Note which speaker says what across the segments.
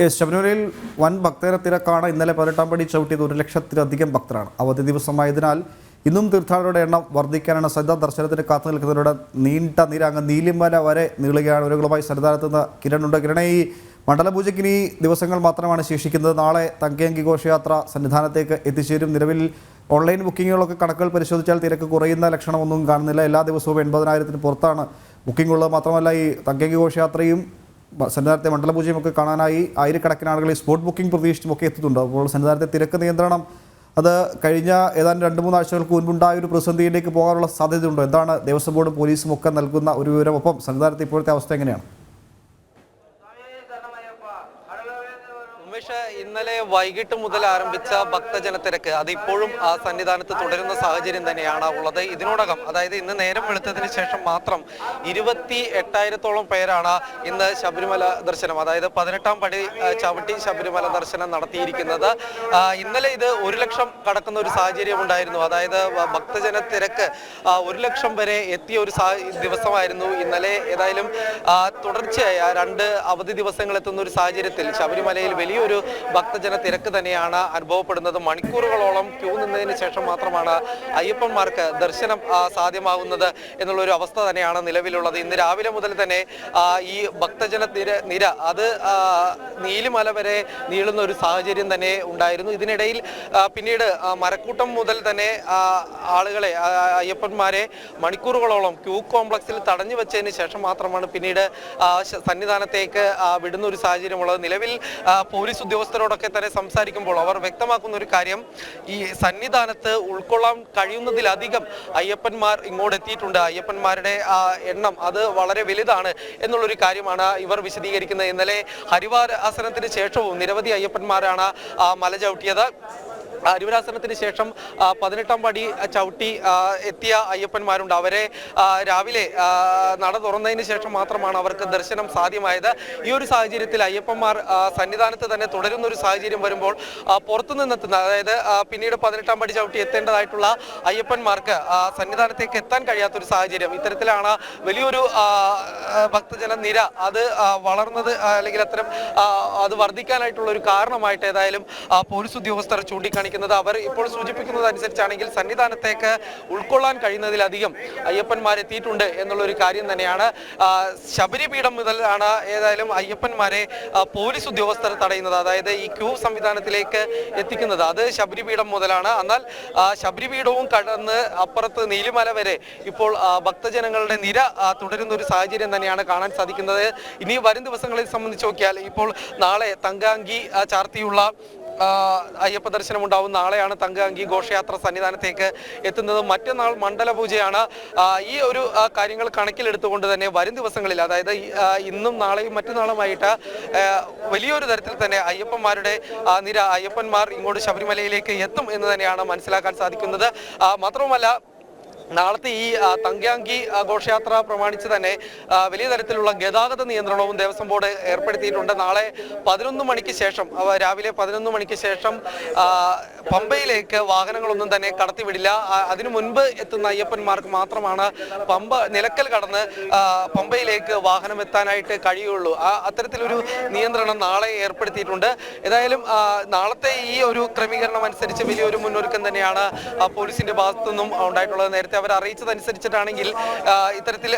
Speaker 1: ശബരിമലയിൽ വൻ ഭക്തരെ തിരക്കാണ്. ഇന്നലെ പതിനെട്ടാം പടി ചവിട്ടിയത് ഒരു ലക്ഷത്തിലധികം ഭക്തരാണ്. അവധി ദിവസമായതിനാൽ ഇന്നും തീർത്ഥാടകരുടെ എണ്ണം വർദ്ധിക്കാനാണ് സരിത ദർശനത്തിന് കാത്തു നിൽക്കുന്നവരുടെ നീണ്ട നിര അങ്ങ് നീലിമല വരെ നീളുകയാണ്. ഒരുകളുമായി സരിതാരത്തുന്ന കിരണുണ്ട്. കിരണ ഈ മണ്ഡലപൂജയ്ക്ക് ഇനി ദിവസങ്ങൾ മാത്രമാണ് ശേഷിക്കുന്നത്. നാളെ തങ്കയങ്കി ഘോഷയാത്ര സന്നിധാനത്തേക്ക് എത്തിച്ചേരും. നിലവിൽ ഓൺലൈൻ ബുക്കിങ്ങുകളൊക്കെ കണക്കുകൾ പരിശോധിച്ചാൽ തിരക്ക് കുറയുന്ന ലക്ഷണമൊന്നും കാണുന്നില്ല. എല്ലാ ദിവസവും എൺപതിനായിരത്തിന് പുറത്താണ് ബുക്കിംഗ് ഉള്ളത് മാത്രമല്ല ഈ തങ്കയങ്കി ഘോഷയാത്രയും സന്നിധാനത്തെ മണ്ഡലപൂജയും ഒക്കെ കാണാനായി ആയിരക്കണക്കിന് ആളുകൾ ഈ സ്പോട്ട് ബുക്കിംഗ് പ്രതീക്ഷിച്ചുമൊക്കെ എത്തുന്നുണ്ട് അപ്പോൾ സന്നിധാനത്തെ തിരക്ക് നിയന്ത്രണം അത് കഴിഞ്ഞ ഏതാണ്ട് രണ്ട് മൂന്ന് ആഴ്ചകൾക്ക് മുൻപുണ്ടായ ഒരു പ്രതിസന്ധിയിലേക്ക് പോകാനുള്ള സാധ്യതയുണ്ടോ. എന്താണ് ദേവസ്വം ബോർഡും പോലീസും ഒക്കെ നൽകുന്ന ഒരു വിവരം? ഒപ്പം സന്നിധാനത്തെ ഇപ്പോഴത്തെ അവസ്ഥ എങ്ങനെയാണ്
Speaker 2: ഉമേഷ് ഇന്നലെ വൈകിട്ട് മുതൽ ആരംഭിച്ച ഭക്തജന തിരക്ക് അത് ഇപ്പോഴും ആ സന്നിധാനത്ത് തുടരുന്ന സാഹചര്യം തന്നെയാണ് ഉള്ളത്. ഇതിനോടകം അതായത് ഇന്ന് നേരം വെളുത്തതിന് ശേഷം മാത്രം ഇരുപത്തി എട്ടായിരത്തോളം പേരാണ് ഇന്ന് ശബരിമല ദർശനം അതായത് പതിനെട്ടാം പടി ചവിട്ടി ശബരിമല ദർശനം നടത്തിയിരിക്കുന്നത്. ഇന്നലെ ഇത് ഒരു ലക്ഷം കടക്കുന്ന ഒരു സാഹചര്യം ഉണ്ടായിരുന്നു. അതായത് ഭക്തജന തിരക്ക് ഒരു ലക്ഷം വരെ എത്തിയ ഒരു ദിവസമായിരുന്നു ഇന്നലെ. ഏതായാലും തുടർച്ചയായി രണ്ട് അവധി ദിവസങ്ങൾ എത്തുന്ന ഒരു സാഹചര്യത്തിൽ ശബരിമലയിൽ വലിയൊരു ഭക്തജന തിരക്ക് തന്നെയാണ് അനുഭവപ്പെടുന്നത്. മണിക്കൂറുകളോളം ക്യൂ നിന്നതിന് ശേഷം മാത്രമാണ് അയ്യപ്പന്മാർക്ക് ദർശനം സാധ്യമാകുന്നത് എന്നുള്ള ഒരു അവസ്ഥ തന്നെയാണ് നിലവിലുള്ളത്. ഇന്ന് രാവിലെ മുതൽ തന്നെ ഈ ഭക്തജന നിര നിര അത് നീലിമല വരെ നീളുന്ന ഒരു സാഹചര്യം തന്നെ ഉണ്ടായിരുന്നു. ഇതിനിടയിൽ പിന്നീട് മരക്കൂട്ടം മുതൽ തന്നെ ആളുകളെ അയ്യപ്പന്മാരെ മണിക്കൂറുകളോളം ക്യൂ കോംപ്ലക്സിൽ തടഞ്ഞു വെച്ചതിന് ശേഷം മാത്രമാണ് പിന്നീട് സന്നിധാനത്തേക്ക് വിടുന്ന ഒരു സാഹചര്യമുള്ളത്. നിലവിൽ പോലീസ് ഉദ്യോഗസ്ഥരോടൊക്കെ തന്നെ സംസാരിക്കുമ്പോൾ അവർ വ്യക്തമാക്കുന്ന ഒരു കാര്യം ഈ സന്നിധാനത്ത് ഉൾക്കൊള്ളാൻ കഴിയുന്നതിലധികം അയ്യപ്പന്മാർ ഇങ്ങോട്ട് എത്തിയിട്ടുണ്ട്. അയ്യപ്പന്മാരുടെ എണ്ണം അത് വളരെ വലുതാണ് എന്നുള്ളൊരു കാര്യമാണ് ഇവർ വിശദീകരിക്കുന്നത്. ഇന്നലെ ഹരിവാരാസനത്തിന് ശേഷവും നിരവധി അയ്യപ്പന്മാരാണ് മല ചവിട്ടിയത്. ഹരിവരാസനത്തിന് ശേഷം പതിനെട്ടാം പടി ചവിട്ടി എത്തിയ അയ്യപ്പന്മാരുണ്ട്. അവരെ രാവിലെ നട തുറന്നതിന് ശേഷം മാത്രമാണ് അവർക്ക് ദർശനം സാധ്യമായത്. ഈ ഒരു സാഹചര്യത്തിൽ അയ്യപ്പന്മാർ സന്നിധാനത്ത് തന്നെ തുടരുന്ന ഒരു സാഹചര്യം വരുമ്പോൾ ആ, പുറത്തു നിന്നെത്തുന്ന അതായത് പിന്നീട് പതിനെട്ടാം പടി ചവിട്ടി എത്തേണ്ടതായിട്ടുള്ള അയ്യപ്പന്മാർക്ക് സന്നിധാനത്തേക്ക് എത്താൻ കഴിയാത്തൊരു സാഹചര്യം. ഇത്തരത്തിലാണ് വലിയൊരു ഭക്തജന നിര അത് വളർന്നത് അല്ലെങ്കിൽ അത്തരം അത് വർദ്ധിക്കാനായിട്ടുള്ള ഒരു കാരണമായിട്ട് ഏതായാലും പോലീസ് ഉദ്യോഗസ്ഥർ ചൂണ്ടിക്കാണിക്കുന്നത് അവർ ഇപ്പോൾ സൂചിപ്പിക്കുന്നത് അനുസരിച്ചാണെങ്കിൽ സന്നിധാനത്തേക്ക് ഉൾക്കൊള്ളാൻ കഴിയുന്നതിലധികം അയ്യപ്പന്മാർ എത്തിയിട്ടുണ്ട് എന്നുള്ള ഒരു കാര്യം തന്നെയാണ്. ശബരിപീഠം മുതലാണ് ഏതായാലും അയ്യപ്പന്മാരെ പോലീസ് ഉദ്യോഗസ്ഥർ തടയുന്നത് അതായത് ഈ ക്യൂ സംവിധാനത്തിലേക്ക് എത്തിക്കുന്നത്. അത് ശബരിപീഠം മുതലാണ്. എന്നാൽ ശബരിപീഠവും കടന്ന് അപ്പുറത്ത് നീലിമല വരെ ഇപ്പോൾ ഭക്തജനങ്ങളുടെ നിര തുടരുന്ന ഒരു സാഹചര്യം തന്നെയാണ് കാണാൻ സാധിക്കുന്നത്. ഇനി വരും ദിവസങ്ങളിൽ സംബന്ധിച്ച് നോക്കിയാൽ ഇപ്പോൾ നാളെ തങ്കാങ്കി ചാർത്തിയുള്ള അയ്യപ്പ ദർശനം ഉണ്ടാവും. നാളെയാണ് തങ്കഅങ്കി ഘോഷയാത്ര സന്നിധാനത്തേക്ക് എത്തുന്നത്. മറ്റന്നാൾ മണ്ഡല പൂജയാണ്. ഈ ഒരു കാര്യങ്ങൾ കണക്കിലെടുത്തുകൊണ്ട് തന്നെ വരും ദിവസങ്ങളിൽ അതായത് ഇന്നും നാളെയും മറ്റന്നാളുമായിട്ട് വലിയൊരു തരത്തിൽ തന്നെ അയ്യപ്പന്മാരുടെ നിര അയ്യപ്പന്മാർ ഇങ്ങോട്ട് ശബരിമലയിലേക്ക് എത്തും എന്ന് തന്നെയാണ് മനസ്സിലാക്കാൻ സാധിക്കുന്നത്. മാത്രവുമല്ല നാളത്തെ ഈ തങ്ക്യാങ്കി ഘോഷയാത്ര പ്രമാണിച്ച് തന്നെ വലിയ തരത്തിലുള്ള ഗതാഗത നിയന്ത്രണവും ദേവസ്വം ബോർഡ് ഏർപ്പെടുത്തിയിട്ടുണ്ട്. നാളെ പതിനൊന്ന് മണിക്ക് ശേഷം രാവിലെ പതിനൊന്ന് മണിക്ക് ശേഷം പമ്പയിലേക്ക് വാഹനങ്ങളൊന്നും തന്നെ കടത്തിവിടില്ല. അതിനു മുൻപ് എത്തുന്ന അയ്യപ്പന്മാർക്ക് മാത്രമാണ് പമ്പ നിലക്കൽ കടന്ന് പമ്പയിലേക്ക് വാഹനം എത്താനായിട്ട് കഴിയുള്ളൂ. ആ അത്തരത്തിലൊരു നിയന്ത്രണം നാളെ ഏർപ്പെടുത്തിയിട്ടുണ്ട്. ഏതായാലും നാളത്തെ ഈ ഒരു ക്രമീകരണം അനുസരിച്ച് വലിയൊരു മുന്നൊരുക്കം തന്നെയാണ് പോലീസിന്റെ ഭാഗത്തു നിന്നും ഉണ്ടായിട്ടുള്ളത്. നേരത്തെ അവർ അറിയിച്ചതനുസരിച്ചിട്ടാണെങ്കിൽ ഇത്തരത്തിൽ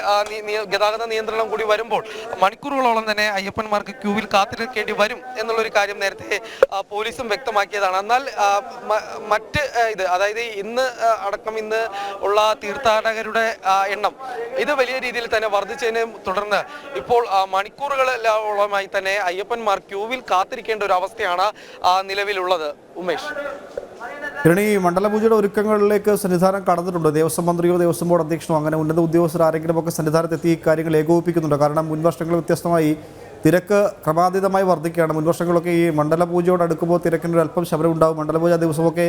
Speaker 2: ഗതാഗത നിയന്ത്രണം കൂടി വരുമ്പോൾ മണിക്കൂറുകളോളം തന്നെ അയ്യപ്പന്മാർക്ക് ക്യൂവിൽ കാത്തിരിക്കേണ്ടി വരും എന്നുള്ളൊരു കാര്യം നേരത്തെ പോലീസും വ്യക്തമാക്കിയതാണ്. എന്നാൽ മറ്റ് ഇത് അതായത് ഇന്ന് അടക്കം ഇന്ന് ഉള്ള തീർത്ഥാടകരുടെ എണ്ണം ഇത് വലിയ രീതിയിൽ തന്നെ വർദ്ധിച്ചതിനെ തുടർന്ന് ഇപ്പോൾ മണിക്കൂറുകളോളമായി തന്നെ അയ്യപ്പന്മാർ ക്യൂവിൽ കാത്തിരിക്കേണ്ട ഒരു അവസ്ഥയാണ് നിലവിലുള്ളത്. ഉമേഷ്.
Speaker 1: കിരണി ഈ മണ്ഡലപൂജയുടെ ഒരുക്കങ്ങളിലേക്ക് സന്നിധാനം കടന്നിട്ടുണ്ട്. ദേവസ്വം മന്ത്രിയോ ദേവസ്വം ബോർഡ് അധ്യക്ഷനോ അങ്ങനെ ഉന്നത ഉദ്യോഗസ്ഥർ ആരെങ്കിലും ഒക്കെ സന്നിധാനത്ത് എത്തി ഏകോപിപ്പിക്കുന്നുണ്ട് കാര്യങ്ങൾ ഏകോപിപ്പിക്കുന്നുണ്ടോ. കാരണം മുൻവർഷങ്ങൾ വ്യത്യസ്തമായി തിരക്ക് ക്രമാതീതമായി വർദ്ധിക്കുകയാണ്. മുൻവർഷങ്ങളൊക്കെ ഈ മണ്ഡലപൂജയോട് അടുക്കുമ്പോൾ തിരക്കിന് ഒരു അല്പം ശബരം ഉണ്ടാകും മണ്ഡലപൂജ ദിവസമൊക്കെ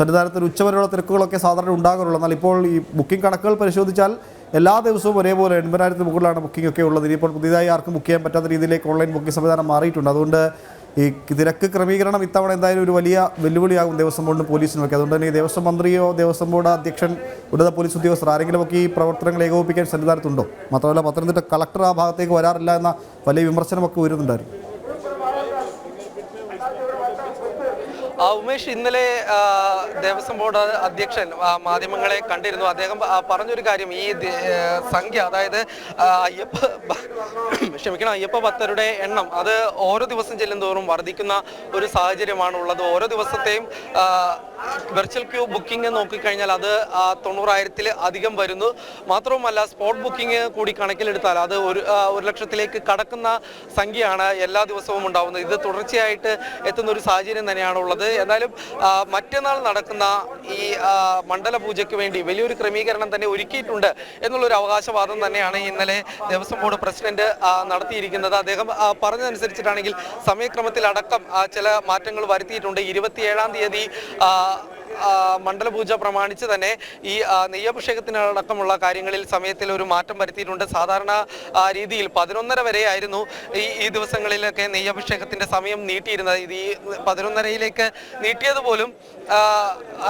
Speaker 1: സന്നിധാനത്തിൽ ഉച്ചവരെയുള്ള തിരക്കുകളൊക്കെ സാധാരണ ഉണ്ടാകാറുള്ളൂ. എന്നാൽ ഇപ്പോൾ ഈ ബുക്കിംഗ് കണക്കുകൾ പരിശോധിച്ചാൽ എല്ലാ ദിവസവും ഒരേപോലെ എൺപതിനായിരത്തിന് മുകളിലാണ് ബുക്കിംഗ് ഒക്കെ ഉള്ളത്. ഇനിയിപ്പോൾ പുതിയതായി ആർക്കും ബുക്ക് ചെയ്യാൻ പറ്റാത്ത രീതിയിലേക്ക് ഓൺലൈൻ ബുക്കിംഗ് സംവിധാനം മാറിയിട്ടുണ്ട്. അതുകൊണ്ട് ഈ തിരക്ക് ക്രമീകരണം ഇത്തവണ എന്തായാലും ഒരു വലിയ വെല്ലുവിളിയാകും ദേവസ്വം ബോർഡിനും പോലീസിനുമൊക്കെ അതുകൊണ്ട് തന്നെ ഈ ദേവസ്വം മന്ത്രിയോ ദേവസ്വം ബോർഡ് അധ്യക്ഷൻ ഉന്നത പോലീസ് ഉദ്യോഗസ്ഥർ ആരെങ്കിലും ഒക്കെ ഈ പ്രവർത്തനങ്ങൾ ഏകോപിപ്പിക്കാൻ സന്നിധാനത്തുണ്ടോ? മാത്രമല്ല പത്തനംതിട്ട കളക്ടർ ആ ഭാഗത്തേക്ക് വരാറില്ല എന്ന വലിയ വിമർശനമൊക്കെ ഉയരുന്നുണ്ടായിരുന്നു.
Speaker 2: ഉമേഷ് ഇന്നലെ ദേവസ്വം ബോർഡ് അധ്യക്ഷൻ മാധ്യമങ്ങളെ കണ്ടിരുന്നു. അദ്ദേഹം പറഞ്ഞൊരു കാര്യം ഈ സംഖ്യ അതായത് അയ്യപ്പ ക്ഷമിക്കണം അയ്യപ്പ ഭക്തരുടെ എണ്ണം അത് ഓരോ ദിവസം ചെല്ലുന്തോറും വർദ്ധിക്കുന്ന ഒരു സാഹചര്യമാണ് ഉള്ളത് ഓരോ ദിവസത്തെയും വെർച്വൽ ക്യൂ ബുക്കിംഗ് നോക്കിക്കഴിഞ്ഞാൽ അത് തൊണ്ണൂറായിരത്തിൽ അധികം വരുന്നു. മാത്രവുമല്ല സ്പോട്ട് ബുക്കിംഗ് കൂടി കണക്കിലെടുത്താൽ അത് ഒരു ഒരു ലക്ഷത്തിലേക്ക് കടക്കുന്ന സംഖ്യയാണ് എല്ലാ ദിവസവും ഉണ്ടാവുന്നത്. ഇത് തുടർച്ചയായിട്ട് എത്തുന്ന ഒരു സാഹചര്യം തന്നെയാണ് ഉള്ളത് എന്നാലും മറ്റന്നാൾ നടക്കുന്ന ഈ മണ്ഡല പൂജയ്ക്ക് വേണ്ടി വലിയൊരു ക്രമീകരണം തന്നെ ഒരുക്കിയിട്ടുണ്ട് എന്നുള്ളൊരു അവകാശവാദം തന്നെയാണ് ഇന്നലെ ദേവസ്വം ബോർഡ് പ്രസിഡന്റ് നടത്തിയിരിക്കുന്നത്. അദ്ദേഹം പറഞ്ഞതനുസരിച്ചിട്ടാണെങ്കിൽ സമയക്രമത്തിലടക്കം ആ, ചില മാറ്റങ്ങൾ വരുത്തിയിട്ടുണ്ട്. ഇരുപത്തിയേഴാം തീയതി മണ്ഡലപൂജ പ്രമാണിച്ച് തന്നെ ഈ നെയ്യഭിഷേകത്തിനടക്കമുള്ള കാര്യങ്ങളിൽ സമയത്തിൽ ഒരു മാറ്റം വരുത്തിയിട്ടുണ്ട്. സാധാരണ രീതിയിൽ പതിനൊന്നര വരെ ആയിരുന്നു ഈ ഈ ദിവസങ്ങളിലൊക്കെ നെയ്യഭിഷേകത്തിന്റെ സമയം നീട്ടിയിരുന്നത്. ഇത് ഈ പതിനൊന്നരയിലേക്ക് നീട്ടിയത് പോലും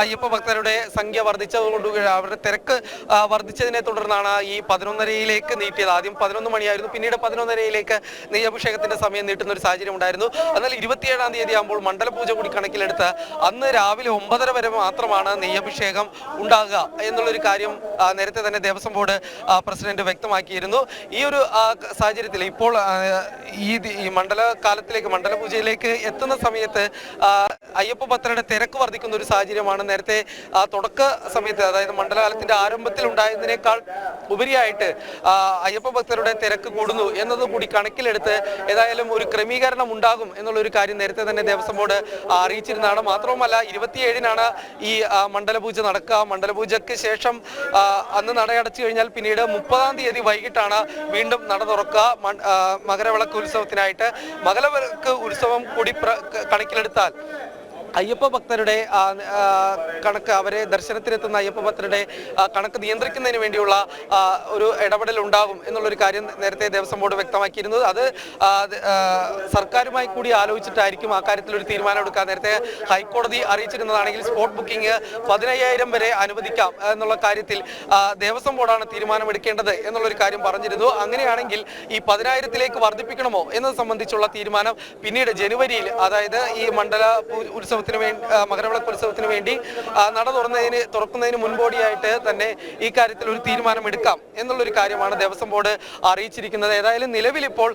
Speaker 2: അയ്യപ്പ ഭക്തരുടെ സംഖ്യ വർദ്ധിച്ചതുകൊണ്ട് അവരുടെ തിരക്ക് വർദ്ധിച്ചതിനെ തുടർന്നാണ് ഈ പതിനൊന്നരയിലേക്ക് നീട്ടിയത്. ആദ്യം പതിനൊന്ന് മണിയായിരുന്നു. പിന്നീട് പതിനൊന്നരയിലേക്ക് നെയ്യഭിഷേകത്തിന്റെ സമയം നീട്ടുന്ന ഒരു സാഹചര്യം ഉണ്ടായിരുന്നു. എന്നാൽ ഇരുപത്തിയേഴാം തീയതി ആകുമ്പോൾ മണ്ഡലപൂജ കൂടി കണക്കിലെടുത്ത് അന്ന് രാവിലെ ഒമ്പതര വരെ മാത്രമാണ് നെയ്യഭിഷേകം ഉണ്ടാകുക എന്നുള്ളൊരു കാര്യം നേരത്തെ തന്നെ ദേവസ്വം ബോർഡ് പ്രസിഡന്റ് വ്യക്തമാക്കിയിരുന്നു. ഈ ഒരു സാഹചര്യത്തിൽ ഇപ്പോൾ ഈ മണ്ഡല കാലത്തിലേക്ക് മണ്ഡല മണ്ഡലപൂജയിലേക്ക് എത്തുന്ന സമയത്ത് അയ്യപ്പ ഭക്തരുടെ തിരക്ക് വർദ്ധിക്കുന്ന ഒരു സാഹചര്യമാണ് നേരത്തെ തുടക്ക സമയത്ത് അതായത് മണ്ഡലകാലത്തിന്റെ ആരംഭത്തിൽ ഉണ്ടായതിനേക്കാൾ ഉപരിയായിട്ട് അയ്യപ്പ ഭക്തരുടെ തിരക്ക് കൂടുന്നു എന്നത് കൂടി കണക്കിലെടുത്ത് ഏതായാലും ഒരു ക്രമീകരണം ഉണ്ടാകും എന്നുള്ള ഒരു കാര്യം നേരത്തെ തന്നെ ദേവസ്വം ബോർഡ് അറിയിച്ചിരുന്നതാണ്. മാത്രവുമല്ല ഇരുപത്തിയേഴിനാണ് ഈ മണ്ഡലപൂജ നടക്കുക. മണ്ഡലപൂജയ്ക്ക് ശേഷം അന്ന് നടയടച്ചു കഴിഞ്ഞാൽ പിന്നീട് മുപ്പതാം തീയതി വൈകിട്ടാണ് വീണ്ടും നട തുറക്കുക മകരവിളക്ക് ഉത്സവത്തിനായിട്ട്. മകരവിളക്ക് ഉത്സവം കൂടി കണക്കിലെടുത്താൽ അയ്യപ്പ ഭക്തരുടെ കണക്ക് അവരെ ദർശനത്തിനെത്തുന്ന അയ്യപ്പ ഭക്തരുടെ കണക്ക് നിയന്ത്രിക്കുന്നതിന് വേണ്ടിയുള്ള ഒരു ഇടപെടൽ ഉണ്ടാകും എന്നുള്ളൊരു കാര്യം നേരത്തെ ദേവസ്വം ബോർഡ് വ്യക്തമാക്കിയിരുന്നത്. അത് സർക്കാരുമായി കൂടി ആലോചിച്ചിട്ടായിരിക്കും ആ കാര്യത്തിൽ ഒരു തീരുമാനം എടുക്കുക നേരത്തെ ഹൈക്കോടതി അറിയിച്ചിരുന്നതാണെങ്കിൽ സ്പോട്ട് ബുക്കിംഗ് പതിനയ്യായിരം വരെ അനുവദിക്കാം എന്നുള്ള കാര്യത്തിൽ ദേവസ്വം ബോർഡാണ് തീരുമാനമെടുക്കേണ്ടത് എന്നുള്ളൊരു കാര്യം പറഞ്ഞിരുന്നു. അങ്ങനെയാണെങ്കിൽ ഈ പതിനായിരത്തിലേക്ക് വർദ്ധിപ്പിക്കണമോ എന്നത് സംബന്ധിച്ചുള്ള തീരുമാനം പിന്നീട് ജനുവരിയിൽ അതായത് ഈ മണ്ഡല പൂ- ഉത്സവത്തിന് വേണ്ടി മകരവിളക്ക് ഉത്സവത്തിന് വേണ്ടി നട തുറന്നതിന് തുറക്കുന്നതിന് മുൻപോടിയായിട്ട് തന്നെ ഈ കാര്യത്തിൽ ഒരു തീരുമാനമെടുക്കാം എന്നുള്ളൊരു കാര്യമാണ് ദേവസ്വം ബോർഡ് അറിയിച്ചിരിക്കുന്നത്. ഏതായാലും നിലവിൽ ഇപ്പോൾ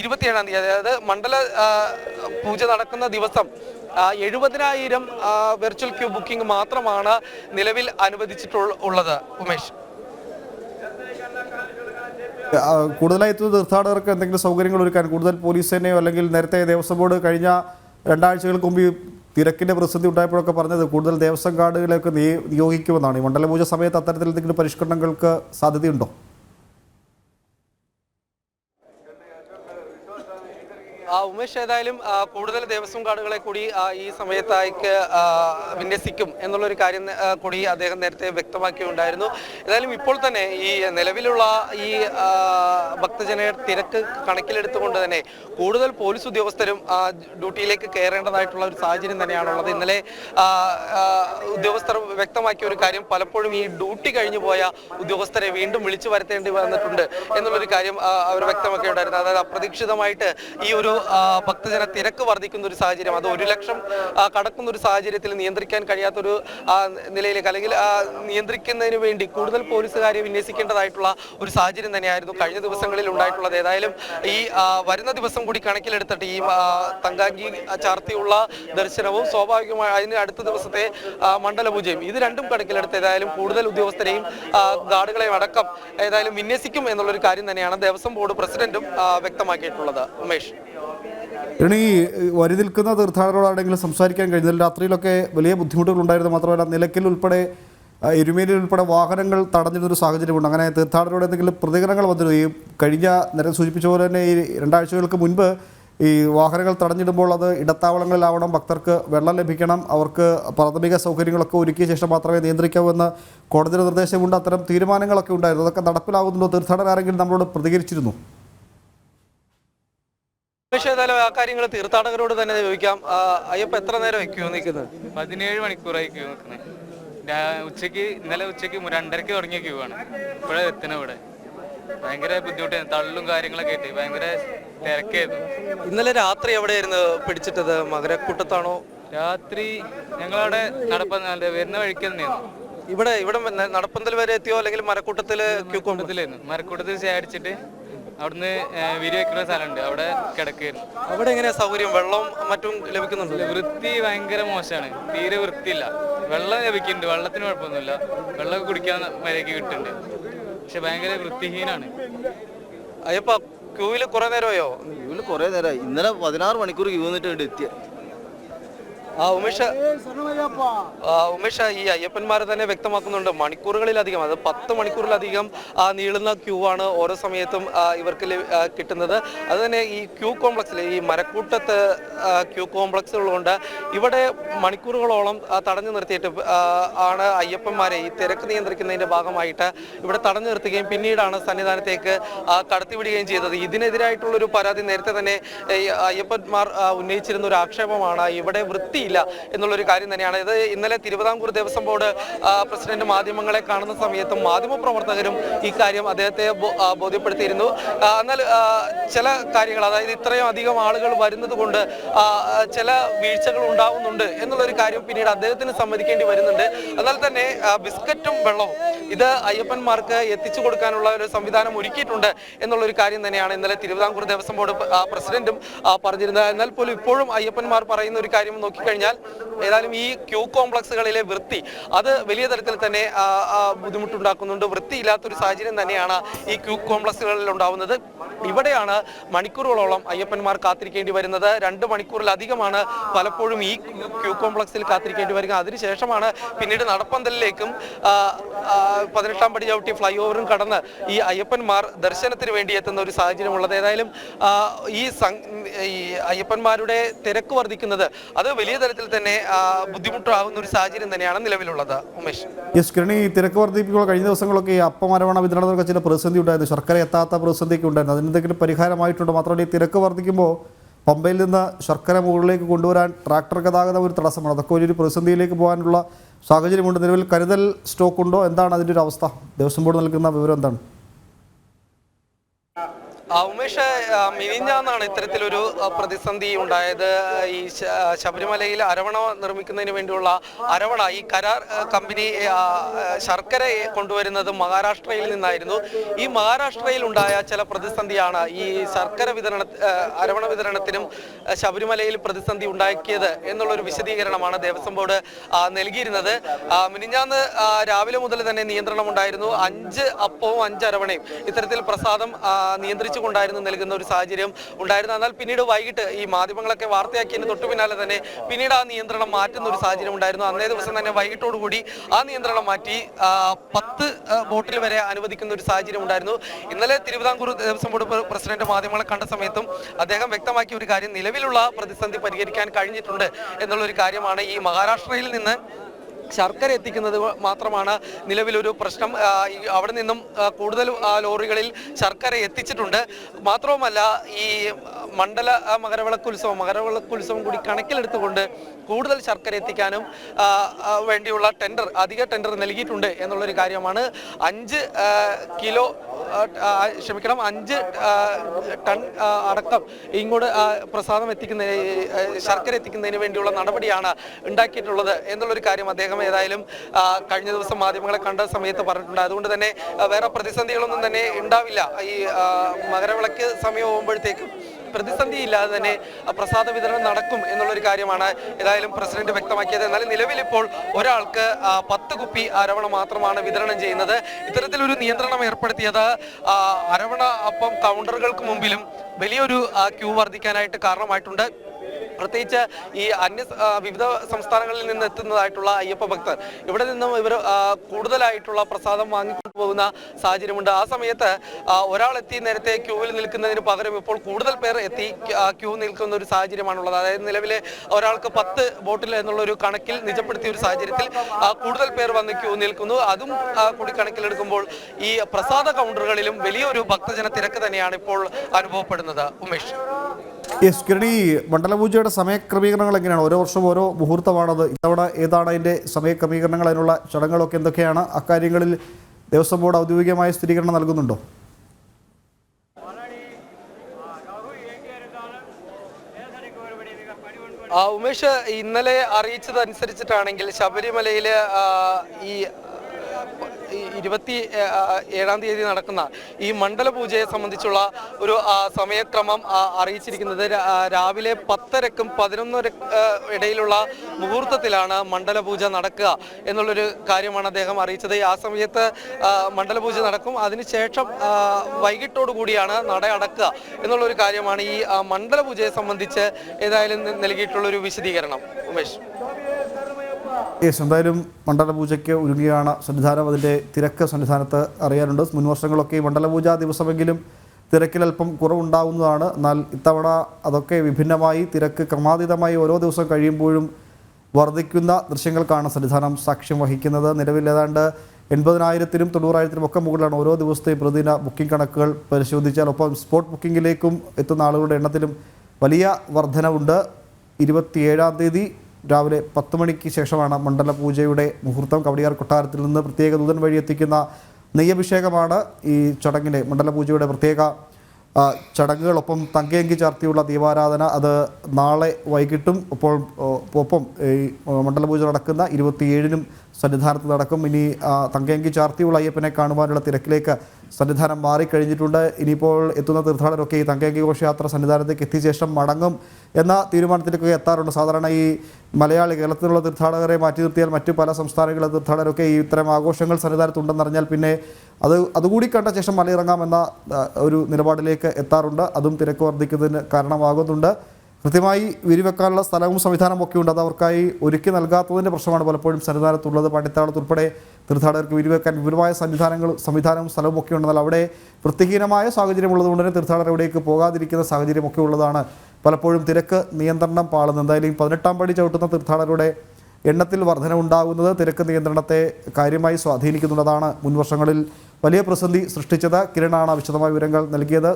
Speaker 2: ഇരുപത്തിയേഴാം തീയതി അതായത് മണ്ഡല പൂജ നടക്കുന്ന ദിവസം എഴുപതിനായിരം വെർച്വൽ ക്യൂ ബുക്കിംഗ് മാത്രമാണ് നിലവിൽ അനുവദിച്ചിട്ടുള്ളത് ഉമേഷ്.
Speaker 1: കൂടുതലായി തീർത്ഥാടകർക്ക് എന്തെങ്കിലും സൗകര്യങ്ങൾ ഒരുക്കാൻ കൂടുതൽ പോലീസ് സേനയോ അല്ലെങ്കിൽ നേരത്തെ ദേവസ്വം ബോർഡ് കഴിഞ്ഞ രണ്ടാഴ്ചകൾക്ക് മുമ്പ് ഈ തിരക്കിന്റെ പ്രതിസന്ധി ഉണ്ടായപ്പോഴൊക്കെ പറഞ്ഞത് കൂടുതൽ ദേവസ്വം കാർഡുകളെയൊക്കെ നിയ- നിയോഗിക്കുമെന്നാണ്. ഈ മണ്ഡലപൂജ സമയത്ത് അത്തരത്തിൽ എന്തെങ്കിലും പരിഷ്കരണങ്ങൾക്ക് സാധ്യതയുണ്ടോ?
Speaker 2: ഉമേഷ് ഏതായാലും കൂടുതൽ ദേവസ്വം കാർഡുകളെ കൂടി ഈ സമയത്തേക്ക് ആ, വിന്യസിക്കും എന്നുള്ളൊരു കാര്യം കൂടി അദ്ദേഹം നേരത്തെ വ്യക്തമാക്കിയുണ്ടായിരുന്നു. ഏതായാലും ഇപ്പോൾ തന്നെ ഈ നിലവിലുള്ള ഈ ഭക്തജന തിരക്ക് കണക്കിലെടുത്തുകൊണ്ട് തന്നെ കൂടുതൽ പോലീസ് ഉദ്യോഗസ്ഥരും ഡ്യൂട്ടിയിലേക്ക് കയറേണ്ടതായിട്ടുള്ള ഒരു സാഹചര്യം തന്നെയാണുള്ളത്. ഇന്നലെ ഉദ്യോഗസ്ഥർ വ്യക്തമാക്കിയ ഒരു കാര്യം പലപ്പോഴും ഈ ഡ്യൂട്ടി കഴിഞ്ഞു പോയ ഉദ്യോഗസ്ഥരെ വീണ്ടും വിളിച്ചു വരുത്തേണ്ടി വന്നിട്ടുണ്ട് എന്നുള്ളൊരു കാര്യം അവർ വ്യക്തമാക്കിയിട്ടുണ്ടായിരുന്നു അതായത് അപ്രതീക്ഷിതമായിട്ട് ഈ ഒരു ഭക്തജന തിരക്ക് വർദ്ധിക്കുന്ന ഒരു സാഹചര്യം. അത് ഒരു ലക്ഷം കടക്കുന്ന ഒരു സാഹചര്യത്തിൽ നിയന്ത്രിക്കാൻ കഴിയാത്തൊരു നിലയിലേക്ക് അല്ലെങ്കിൽ നിയന്ത്രിക്കുന്നതിന് വേണ്ടി കൂടുതൽ പോലീസുകാരെ വിന്യസിക്കേണ്ടതായിട്ടുള്ള ഒരു സാഹചര്യം തന്നെയായിരുന്നു കഴിഞ്ഞ ദിവസങ്ങളിൽ ഉണ്ടായിട്ടുള്ളത്. ഏതായാലും ഈ വരുന്ന ദിവസം കൂടി കണക്കിലെടുത്തിട്ട് ഈ തങ്കാങ്കി ചാർത്തിയുള്ള ദർശനവും സ്വാഭാവികമായി അതിന് അടുത്ത ദിവസത്തെ മണ്ഡലപൂജയും ഇത് രണ്ടും കണക്കിലെടുത്ത് ഏതായാലും കൂടുതൽ ഉദ്യോഗസ്ഥരെയും ഗാർഡുകളെയും അടക്കം ഏതായാലും വിന്യസിക്കും എന്നുള്ളൊരു കാര്യം തന്നെയാണ് ദേവസ്വം ബോർഡ് പ്രസിഡന്റും വ്യക്തമാക്കിയിട്ടുള്ളത്. ഉമേഷ്.
Speaker 1: ഇനി വരി നിൽക്കുന്ന തീർത്ഥാടകരോടാണെങ്കിലും സംസാരിക്കാൻ കഴിഞ്ഞാൽ രാത്രിയിലൊക്കെ വലിയ ബുദ്ധിമുട്ടുകൾ ഉണ്ടായിരുന്നു മാത്രമല്ല നിലയ്ക്കൽ ഉൾപ്പെടെ എരുമേലിൽ ഉൾപ്പെടെ വാഹനങ്ങൾ തടഞ്ഞിരുന്നൊരു സാഹചര്യമുണ്ട്. അങ്ങനെ തീർത്ഥാടകരോട് എന്തെങ്കിലും പ്രതികരണങ്ങൾ വന്നിരുന്നു. ഈ കഴിഞ്ഞ നേരം സൂചിപ്പിച്ച പോലെ തന്നെ ഈ രണ്ടാഴ്ചകൾക്ക് മുൻപ് ഈ വാഹനങ്ങൾ തടഞ്ഞിടുമ്പോൾ അത് ഇടത്താവളങ്ങളിലാവണം ഭക്തർക്ക് വെള്ളം ലഭിക്കണം അവർക്ക് പ്രാഥമിക സൗകര്യങ്ങളൊക്കെ ഒരുക്കിയ ശേഷം മാത്രമേ നിയന്ത്രിക്കാവൂ എന്ന് കോടതിയുടെ നിർദ്ദേശമുണ്ട്. അത്തരം തീരുമാനങ്ങളൊക്കെ ഉണ്ടായിരുന്നു. അതൊക്കെ നടപ്പിലാവുന്നുണ്ടോ? തീർത്ഥാടകരാരെങ്കിലും നമ്മളോട് പ്രതികരിച്ചിരുന്നു?
Speaker 2: പക്ഷേ ഏതായാലും ആ കാര്യങ്ങൾ തീർത്ഥാടകരോട് തന്നെ ചോദിക്കാം. അയ്യപ്പ എത്ര നേരം ക്യൂ നിൽക്കുന്നത്?
Speaker 3: പതിനേഴ് മണിക്കൂറായി ക്യൂ നിൽക്കുന്നത് ഉച്ചയ്ക്ക് ഇന്നലെ ഉച്ചയ്ക്ക് രണ്ടരക്ക് തുടങ്ങിയ ക്യൂ ആണ്. ഇപ്പോഴേ എത്തണ ഇവിടെ. ഭയങ്കര ബുദ്ധിമുട്ടായിരുന്നു. തള്ളും കാര്യങ്ങളൊക്കെ ആയിട്ട് ഭയങ്കര തിരക്കായിരുന്നു.
Speaker 2: ഇന്നലെ രാത്രി എവിടെയായിരുന്നു പിടിച്ചിട്ടത്? മകരക്കൂട്ടത്താണോ?
Speaker 3: രാത്രി ഞങ്ങളവിടെ നടപ്പ വരുന്ന വഴിക്ക് തന്നെയായിരുന്നു.
Speaker 2: ഇവിടെ ഇവിടെ നടപ്പന്തൽ വരെ എത്തിയോ? അല്ലെങ്കിൽ മരക്കൂട്ടത്തിൽ ക്യൂ
Speaker 3: കൂട്ടത്തിലായിരുന്നു മരക്കൂട്ടത്തിൽ ശേഖരിച്ചിട്ട് അടിച്ചിട്ട് അവിടുന്ന് വിരി വെക്കുന്ന സ്ഥലമുണ്ട്. അവിടെ കിടക്കുന്നു
Speaker 2: അവിടെ എങ്ങനെയാ സൗകര്യം? വെള്ളം മറ്റും ലഭിക്കുന്നുണ്ട്?
Speaker 3: വൃത്തി ഭയങ്കര മോശമാണ്. തീരെ വൃത്തിയില്ല. വെള്ളം ലഭിക്കുന്നുണ്ട്. വെള്ളത്തിന് കുഴപ്പമൊന്നുമില്ല. വെള്ളമൊക്കെ കുടിക്കാൻ മര്യാദയ്ക്ക് കിട്ടുന്നുണ്ട്. പക്ഷെ ഭയങ്കര വൃത്തിഹീനാണ്.
Speaker 2: അയ്യപ്പ ക്യൂവിൽ കുറെ നേരമായോ?
Speaker 4: ക്യൂവിൽ കുറേ നേരമായി. ഇന്നലെ പതിനാറ് മണിക്കൂർ ക്യൂ നിന്നിട്ട് ഇവിടെ എത്തിയ.
Speaker 2: ആ ഉമേഷ്. ഉമേഷ് ഈ അയ്യപ്പന്മാർ തന്നെ വ്യക്തമാക്കുന്നുണ്ട്. മണിക്കൂറുകളിലധികം അത് പത്ത് മണിക്കൂറിലധികം ആ, നീളുന്ന ക്യൂ ആണ് ഓരോ സമയത്തും ഇവർക്ക് കിട്ടുന്നത്. അത് തന്നെ ഈ ക്യൂ കോംപ്ലക്സിൽ ഈ മരക്കൂട്ടത്ത് ക്യൂ കോംപ്ലക്സ് ഉള്ളതുകൊണ്ട് ഇവിടെ മണിക്കൂറുകളോളം തടഞ്ഞു നിർത്തിയിട്ട് ആണ് അയ്യപ്പന്മാരെ ഈ തിരക്ക് നിയന്ത്രിക്കുന്നതിന്റെ ഭാഗമായിട്ട് ഇവിടെ തടഞ്ഞു നിർത്തുകയും പിന്നീടാണ് സന്നിധാനത്തേക്ക് കടത്തിവിടുകയും ചെയ്തത്. ഇതിനെതിരായിട്ടുള്ളൊരു പരാതി നേരത്തെ തന്നെ അയ്യപ്പന്മാർ ഉന്നയിച്ചിരുന്ന ഒരു ആക്ഷേപമാണ്. ഇവിടെ വൃത്തിയില്ല എന്നുള്ളൊരു കാര്യം തന്നെയാണ്. ഇത് ഇന്നലെ തിരുവിതാംകൂർ ദേവസ്വം ബോർഡ് പ്രസിഡന്റ് മാധ്യമങ്ങളെ കാണുന്ന സമയത്തും മാധ്യമപ്രവർത്തകരും ഈ കാര്യം അദ്ദേഹത്തെ ബോധ്യപ്പെടുത്തിയിരുന്നു. എന്നാൽ ചില കാര്യങ്ങൾ അതായത് ഇത്രയും അധികം ആളുകൾ വരുന്നത് കൊണ്ട് ചില വീഴ്ചകൾ ഉണ്ടാവുന്നുണ്ട് എന്നുള്ളൊരു കാര്യം പിന്നീട് അദ്ദേഹത്തിന് സമ്മതിക്കേണ്ടി വരുന്നുണ്ട്. എന്നാൽ തന്നെ ബിസ്ക്കറ്റും വെള്ളവും ഇത് അയ്യപ്പന്മാർക്ക് എത്തിച്ചു കൊടുക്കാനുള്ള ഒരു സംവിധാനം ഒരുക്കിയിട്ടുണ്ട് എന്നുള്ളൊരു കാര്യം തന്നെയാണ് ഇന്നലെ തിരുവിതാംകൂർ ദേവസ്വം ബോർഡ് പ്രസിഡന്റും പറഞ്ഞിരുന്നത്. എന്നാൽ പോലും ഇപ്പോഴും അയ്യപ്പന്മാർ പറയുന്ന ഒരു കാര്യം നോക്കിക്കഴിഞ്ഞാൽ ഏതായാലും ഈ ക്യൂ കോംപ്ലക്സുകളിലെ വൃത്തി അത് വലിയ തരത്തിൽ തന്നെ ബുദ്ധിമുട്ടുണ്ടാക്കുന്നുണ്ട്. വൃത്തിയില്ലാത്തൊരു സാഹചര്യം തന്നെയാണ് ഈ ക്യൂ കോംപ്ലക്സുകളിൽ ഉണ്ടാവുന്നത്. ഇവിടെയാണ് മണിക്കൂറുകളോളം അയ്യപ്പന്മാർ കാത്തിരിക്കേണ്ടി വരുന്നത്. രണ്ട് മണിക്കൂറിലധികമാണ് പലപ്പോഴും ഈ ക്യൂ കോംപ്ലക്സിൽ കാത്തിരിക്കേണ്ടി വരിക. അതിനുശേഷമാണ് പിന്നീട് നടപ്പന്തലിലേക്കും പതിനെട്ടാം പടി ചവിട്ടി ഫ്ലൈ ഓവറും കടന്ന് ഈ അയ്യപ്പന്മാർ ദർശനത്തിന് വേണ്ടി എത്തുന്ന ഒരു സാഹചര്യമുള്ളത്. ഏതായാലും ഈ അയ്യപ്പന്മാരുടെ തിരക്ക് വർദ്ധിക്കുന്നത് അത് വലിയ തരത്തിൽ തന്നെ ബുദ്ധിമുട്ടാകുന്ന ഒരു സാഹചര്യം തന്നെയാണ് നിലവിലുള്ളത്. ഉമേഷ്.
Speaker 1: യെസ് കിരണി തിരക്ക് വർദ്ധിപ്പിക്കുമ്പോൾ കഴിഞ്ഞ ദിവസങ്ങളൊക്കെ അപ്പമരവണ വിതരണത്തിലൊക്കെ ചില പ്രതിസന്ധി ഉണ്ടായിരുന്നു. ശർക്കര എത്താത്ത പ്രതിസന്ധിയൊക്കെ ഉണ്ടായിരുന്നു. അതിനെന്തെങ്കിലും പരിഹാരമായിട്ടുണ്ട്? മാത്രമല്ല ഈ തിരക്ക് വർദ്ധിക്കുമ്പോൾ പമ്പയിൽ നിന്ന് ശർക്കര മുകളിലേക്ക് കൊണ്ടുവരാൻ ട്രാക്ടർ ഗതാഗതം ഒരു തടസ്സമാണ്. അതൊക്കെ ഒരു പ്രതിസന്ധിയിലേക്ക് പോകാനുള്ള സാഹചര്യമുണ്ട്. നിലവിൽ കരുതൽ സ്റ്റോക്ക് ഉണ്ടോ? എന്താണ് അതിന്റെ ഒരു അവസ്ഥ? ദേവസ്വം ബോർഡ് നൽകുന്ന വിവരം എന്താണ്?
Speaker 2: ഉമേഷ് മിനിഞ്ഞാന്നാണ് ഇത്തരത്തിലൊരു പ്രതിസന്ധി ഉണ്ടായത് ഈ ശബരിമലയിൽ അരവണ നിർമ്മിക്കുന്നതിന് വേണ്ടിയുള്ള അരവണ ഈ കരാർ കമ്പനി ശർക്കര കൊണ്ടുവരുന്നത് മഹാരാഷ്ട്രയിൽ നിന്നായിരുന്നു. ഈ മഹാരാഷ്ട്രയിൽ ഉണ്ടായ ചില പ്രതിസന്ധിയാണ് ഈ ശർക്കര വിതരണ അരവണ വിതരണത്തിനും ശബരിമലയിൽ പ്രതിസന്ധി ഉണ്ടാക്കിയത് എന്നുള്ളൊരു വിശദീകരണമാണ് ദേവസ്വം ബോർഡ് നൽകിയിരുന്നത്. മിനിഞ്ഞാന്ന് രാവിലെ മുതൽ തന്നെ നിയന്ത്രണം ഉണ്ടായിരുന്നു അഞ്ച് അപ്പവും അഞ്ച് അരവണയും. ഇത്തരത്തിൽ പ്രസാദം ആ, നിയന്ത്രിച്ചുകൊണ്ടായിരുന്നു നൽകുന്ന ഒരു സാഹചര്യം ഉണ്ടായിരുന്നു. എന്നാൽ പിന്നീട് വൈകിട്ട് ഈ മാധ്യമങ്ങളൊക്കെ വാർത്തയാക്കിയതിന് തൊട്ടു പിന്നാലെ തന്നെ പിന്നീട് ആ നിയന്ത്രണം മാറ്റുന്ന ഒരു സാഹചര്യം ഉണ്ടായിരുന്നു. അന്നേ ദിവസം തന്നെ വൈകിട്ടോടുകൂടി ആ നിയന്ത്രണം മാറ്റി പത്ത് ബോട്ടിൽ വരെ അനുവദിക്കുന്ന ഒരു സാഹചര്യം ഉണ്ടായിരുന്നു. ഇന്നലെ തിരുവിതാംകൂർ ദേവസ്വം ബോർഡ് പ്രസിഡന്റ് മാധ്യമങ്ങളെ കണ്ട സമയത്തും അദ്ദേഹം വ്യക്തമാക്കിയ ഒരു കാര്യം നിലവിലുള്ള പ്രതിസന്ധി പരിഹരിക്കാൻ കഴിഞ്ഞിട്ടുണ്ട് എന്നുള്ള ഒരു കാര്യമാണ് ഈ മഹാരാഷ്ട്രയിൽ നിന്ന് ശർക്കര എത്തിക്കുന്നത് മാത്രമാണ് നിലവിലൊരു പ്രശ്നം. അവിടെ നിന്നും കൂടുതൽ ലോറികളിൽ ശർക്കര എത്തിച്ചിട്ടുണ്ട്. മാത്രവുമല്ല ഈ മണ്ഡല മകരവിളക്കുത്സവം മകരവിളക്കുത്സവം കൂടി കണക്കിലെടുത്തുകൊണ്ട് കൂടുതൽ ശർക്കര എത്തിക്കാനും വേണ്ടിയുള്ള ടെൻഡർ അധിക ടെൻഡർ നൽകിയിട്ടുണ്ട് എന്നുള്ളൊരു കാര്യമാണ്. അഞ്ച് കിലോ ക്ഷമിക്കണം അഞ്ച് ടൺ അടക്കം ഇങ്ങോട്ട് പ്രസാദം എത്തിക്കുന്ന ശർക്കര എത്തിക്കുന്നതിന് വേണ്ടിയുള്ള നടപടിയാണ് ഉണ്ടാക്കിയിട്ടുള്ളത് എന്നുള്ളൊരു കാര്യം അദ്ദേഹം ഏതായാലും കഴിഞ്ഞ ദിവസം മാധ്യമങ്ങളെ കണ്ട സമയത്ത് പറഞ്ഞിട്ടുണ്ട്. അതുകൊണ്ട് തന്നെ വേറെ പ്രതിസന്ധികളൊന്നും തന്നെ ഉണ്ടാവില്ല. ഈ മകരവിളക്ക് സമയമാകുമ്പോഴത്തേക്കും പ്രതിസന്ധി ഇല്ലാതെ തന്നെ പ്രസാദ വിതരണം നടക്കും എന്നുള്ളൊരു കാര്യമാണ് ഏതായാലും പ്രസിഡന്റ് വ്യക്തമാക്കിയത്. എന്നാൽ നിലവിലിപ്പോൾ ഒരാൾക്ക് പത്ത് കുപ്പി അരവണ മാത്രമാണ് വിതരണം ചെയ്യുന്നത്. ഇത്തരത്തിലൊരു നിയന്ത്രണം ഏർപ്പെടുത്തിയത് അരവണ അപ്പം കൗണ്ടറുകൾക്ക് മുമ്പിലും വലിയൊരു ക്യൂ വർദ്ധിക്കാനായിട്ട് കാരണമായിട്ടുണ്ട്. പ്രത്യേകിച്ച് ഈ അന്യ വിവിധ സംസ്ഥാനങ്ങളിൽ നിന്ന് എത്തുന്നതായിട്ടുള്ള അയ്യപ്പ ഭക്തർ. ഇവിടെ നിന്നും ഇവർ കൂടുതലായിട്ടുള്ള പ്രസാദം വാങ്ങിക്കൊണ്ടു പോകുന്ന സാഹചര്യമുണ്ട്. ആ സമയത്ത് ഒരാൾ എത്തി നേരത്തെ ക്യൂവിൽ നിൽക്കുന്നതിന് പകരം ഇപ്പോൾ കൂടുതൽ പേർ എത്തി ക്യൂ നിൽക്കുന്ന ഒരു സാഹചര്യമാണുള്ളത്. അതായത് നിലവിലെ ഒരാൾക്ക് പത്ത് ബോട്ടിൽ എന്നുള്ള ഒരു കണക്കിൽ നിജപ്പെടുത്തിയ ഒരു സാഹചര്യത്തിൽ കൂടുതൽ പേർ വന്ന് ക്യൂ നിൽക്കുന്നു. അതും കൂടി കണക്കിലെടുക്കുമ്പോൾ ഈ പ്രസാദ കൗണ്ടറുകളിലും വലിയൊരു ഭക്തജന തിരക്ക് തന്നെയാണ് ഇപ്പോൾ അനുഭവപ്പെടുന്നത്. ഉമേഷ്.
Speaker 1: യെസ് കിരണി മണ്ഡലപൂജയുടെ സമയക്രമീകരണങ്ങൾ എങ്ങനെയാണ്? ഓരോ വർഷവും ഓരോ മുഹൂർത്തമാണത്. ഇത്തവണ ഏതാണ് അതിന്റെ സമയക്രമീകരണങ്ങൾ അതിനുള്ള ചടങ്ങുകളൊക്കെ എന്തൊക്കെയാണ്? അക്കാര്യങ്ങളിൽ ദേവസ്വം ബോർഡ് ഔദ്യോഗികമായ സ്ഥിരീകരണം നൽകുന്നുണ്ടോ?
Speaker 2: ഉമേഷ് ഇന്നലെ അറിയിച്ചതനുസരിച്ചിട്ടാണെങ്കിൽ ഈ ഈ ഇരുപത്തി ഏഴാം തീയതി നടക്കുന്ന ഈ മണ്ഡല പൂജയെ സംബന്ധിച്ചുള്ള ഒരു സമയക്രമം അറിയിച്ചിരിക്കുന്നത് രാവിലെ പത്തരക്കും പതിനൊന്നര ഇടയിലുള്ള മുഹൂർത്തത്തിലാണ് മണ്ഡല പൂജ നടക്കുക എന്നുള്ളൊരു കാര്യമാണ് അദ്ദേഹം അറിയിച്ചത്. ആ സമയത്ത് മണ്ഡല പൂജ നടക്കും. അതിനുശേഷം വൈകിട്ടോടു കൂടിയാണ് നട അടക്കുക എന്നുള്ളൊരു കാര്യമാണ് ഈ മണ്ഡല പൂജയെ സംബന്ധിച്ച് ഏതായാലും നൽകിയിട്ടുള്ളൊരു വിശദീകരണം. ഉമേഷ്.
Speaker 1: യെസ് എന്തായാലും മണ്ഡലപൂജയ്ക്ക് ഒരുങ്ങുകയാണ്. സന്നിധാനം അതിന്റെ തിരക്ക് സന്നിധാനത്ത് അറിയാനുണ്ട്. മുൻ വർഷങ്ങളൊക്കെ മണ്ഡലപൂജ ദിവസമെങ്കിലും തിരക്കിൽ അല്പം കുറവുണ്ടാവുന്നതാണ്. എന്നാൽ ഇത്തവണ അതൊക്കെ വിഭിന്നമായി തിരക്ക് ക്രമാതീതമായി ഓരോ ദിവസം കഴിയുമ്പോഴും വർദ്ധിക്കുന്ന ദൃശ്യങ്ങൾക്കാണ് സന്നിധാനം സാക്ഷ്യം വഹിക്കുന്നത്. നിലവിൽ ഏതാണ്ട് എൺപതിനായിരത്തിനും തൊണ്ണൂറായിരത്തിനും ഒക്കെ മുകളിലാണ് ഓരോ ദിവസത്തെയും പ്രതിദിന ബുക്കിംഗ് കണക്കുകൾ പരിശോധിച്ചാൽ ഒപ്പം സ്പോട്ട് ബുക്കിങ്ങിലേക്കും എത്തുന്ന ആളുകളുടെ എണ്ണത്തിലും വലിയ വർധനവുണ്ട്. ഇരുപത്തിയേഴാം തീയതി രാവിലെ പത്ത് മണിക്ക് ശേഷമാണ് മണ്ഡല പൂജയുടെ മുഹൂർത്തം കവടിയാർ കൊട്ടാരത്തിൽ നിന്ന് പ്രത്യേക ദൂതൻ വഴി എത്തിക്കുന്ന നെയ്യഭിഷേകമാണ് ഈ ചടങ്ങിന്റെ മണ്ഡല പൂജയുടെ പ്രത്യേക ചടങ്ങുകളൊപ്പം തങ്കയങ്കി ചാർത്തിയുള്ള ദീപാരാധന. അത് നാളെ വൈകിട്ടും ഓ, ഒപ്പം ഈ മണ്ഡല പൂജ നടക്കുന്ന ഇരുപത്തിയേഴിനും സന്നിധാനത്ത് നടക്കും. ഇനി തങ്കയങ്കി ചാർത്തിയുള്ള അയ്യപ്പനെ കാണുവാനുള്ള തിരക്കിലേക്ക് സന്നിധാനം മാറിക്കഴിഞ്ഞിട്ടുണ്ട്. ഇനിയിപ്പോൾ എത്തുന്ന തീർത്ഥാടകരൊക്കെ ഈ തങ്കയങ്കി ഘോഷയാത്ര സന്നിധാനത്തേക്ക് എത്തിയ ശേഷം മടങ്ങും എന്ന തീരുമാനത്തിലേക്കൊക്കെ എത്താറുണ്ട്. സാധാരണ ഈ മലയാളി കേരളത്തിലുള്ള തീർത്ഥാടകരെ മാറ്റി നിർത്തിയാൽ മറ്റു പല സംസ്ഥാനങ്ങളിലെ തീർത്ഥാടകരൊക്കെ ഈ ഇത്തരം ആഘോഷങ്ങൾ സന്നിധാനത്തുണ്ടെന്നറിഞ്ഞാൽ പിന്നെ അത് അതുകൂടി കണ്ട ശേഷം മലയിറങ്ങാമെന്ന ഒരു നിലപാടിലേക്ക് എത്താറുണ്ട്. അതും തിരക്ക് വർദ്ധിക്കുന്നതിന് കാരണമാകുന്നുണ്ട്. കൃത്യമായി വിരിവെക്കാനുള്ള സ്ഥലവും സംവിധാനവും ഒക്കെ ഉണ്ട്. അത് അവർക്കായി ഒരുക്കി നൽകാത്തതിന്റെ പ്രശ്നമാണ് പലപ്പോഴും സന്നിധാനത്തുള്ളത്. പടിത്താളത്ത് ഉൾപ്പെടെ തീർത്ഥാടകർക്ക് വിരിവെക്കാൻ വിപുലമായ സംവിധാനങ്ങളും സംവിധാനവും സ്ഥലവും ഒക്കെ ഉണ്ടെന്നാൽ അവിടെ വൃത്തിഹീനമായ സാഹചര്യം ഉള്ളതുകൊണ്ട് തന്നെ തീർത്ഥാടകർ എവിടേക്ക് പോകാതിരിക്കുന്ന സാഹചര്യമൊക്കെ ഉള്ളതാണ് പലപ്പോഴും തിരക്ക് നിയന്ത്രണം പാളുന്നത്. എന്തായാലും പതിനെട്ടാം പടി ചവിട്ടുന്ന തീർത്ഥാടകരുടെ എണ്ണത്തിൽ വർധന ഉണ്ടാകുന്നത് തിരക്ക് നിയന്ത്രണത്തെ കാര്യമായി സ്വാധീനിക്കുന്നുള്ളതാണ് മുൻവർഷങ്ങളിൽ വലിയ പ്രതിസന്ധി സൃഷ്ടിച്ചത്. കിരണാണ് വിശദമായ വിവരങ്ങൾ നൽകിയത്.